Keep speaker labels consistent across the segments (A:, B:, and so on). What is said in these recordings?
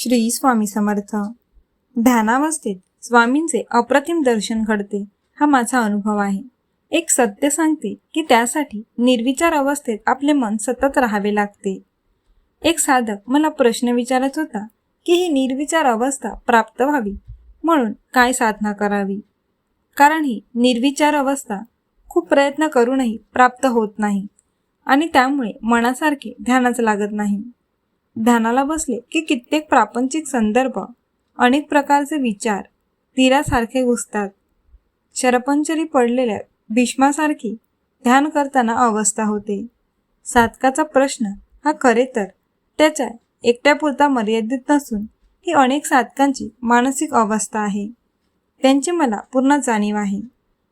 A: श्री स्वामी समर्थ. ध्यानावस्थेत स्वामींचे अप्रतिम दर्शन घडते हा माझा अनुभव आहे. एक सत्य सांगते की त्यासाठी निर्विचार अवस्थेत आपले मन सतत राहावे लागते. एक साधक मला प्रश्न विचारत होता की ही निर्विचार अवस्था प्राप्त व्हावी? म्हणून काय साधना करावी? कारण ही निर्विचार अवस्था खूप प्रयत्न करूनही प्राप्त होत नाही आणि त्यामुळे मनासारखे ध्यानाच लागत नाही. ध्यानाला बसले की कित्येक प्रापंचिक संदर्भ अनेक प्रकारचे विचार तीरासारखे घुसतात. शरपंचरी पडलेल्या भीष्मासारखी ध्यान करताना अवस्था होते. साधकाचा प्रश्न हा खरे तर त्याच्या एकट्यापुरता मर्यादित नसून ही अनेक साधकांची मानसिक अवस्था आहे. त्यांची मला पूर्ण जाणीव आहे.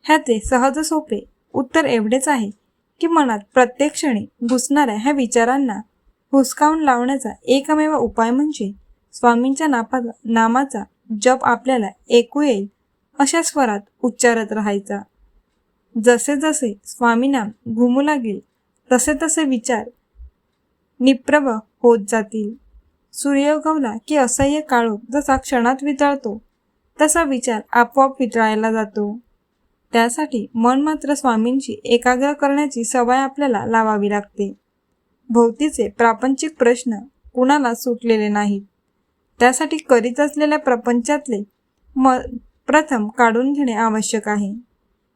A: ह्याचे सहज सोपे उत्तर एवढेच आहे की मनात प्रत्येक क्षणी घुसणाऱ्या ह्या विचारांना हुसकावून लावण्याचा एकमेव उपाय म्हणजे स्वामींच्या नापाचा नामाचा जप आपल्याला ऐकू येईल अशा स्वरात उच्चारत राहायचा. जसे जसे स्वामीनाम घुमू लागेल तसे तसे विचार निप्रभ होत जातील. सूर्य उगवला की असह्य काळोख जसा क्षणात वितळतो तसा विचार आपोआप वितळायला जातो. त्यासाठी मन मात्र स्वामींची एकाग्र करण्याची सवय आपल्याला लावावी लागते. भोवतीचे प्रापंचिक प्रश्न कुणाला सुटलेले नाहीत. त्यासाठी करीत असलेल्या प्रपंचातले म प्रथम काढून घेणे आवश्यक आहे.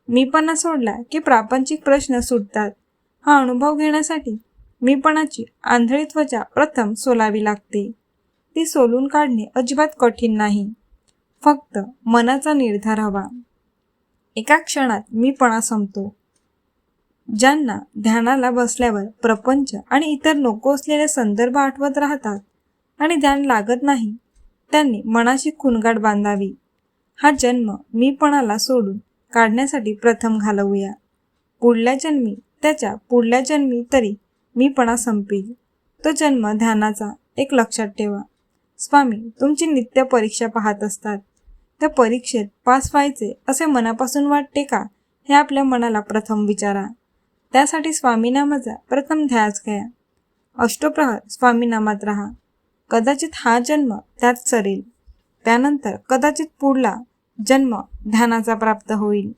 A: मीपणा सोडला की प्रापंचिक प्रश्न सुटतात. हा अनुभव घेण्यासाठी मीपणाची आंधळी त्वचा प्रथम सोलावी लागते. ती सोलून काढणे अजिबात कठीण नाही. फक्त मनाचा निर्धार हवा. एका क्षणात मीपणा संपतो. ज्यांना ध्यानाला बसल्यावर प्रपंच आणि इतर नको असलेले संदर्भ आठवत राहतात आणि ध्यान लागत नाही त्यांनी मनाशी खुणगाट बांधावी. हा जन्म मीपणाला सोडून काढण्यासाठी प्रथम घालवूया. पुढल्या जन्मी त्याच्या पुढल्या जन्मी तरी मीपणा संपेल. तो जन्म ध्यानाचा एक लक्षात ठेवा. स्वामी तुमची नित्य परीक्षा पाहत असतात. त्या परीक्षेत पास व्हायचे असे मनापासून वाटते का? हे आपल्या मनाला प्रथम विचारा. त्यासाठी स्वामीनामाचा प्रथम ध्यास घ्या. अष्टप्रहर स्वामीनामात राहा. कदाचित हा जन्म त्यात सरेल. त्यानंतर कदाचित पुढला जन्म ध्यानाचा प्राप्त होईल.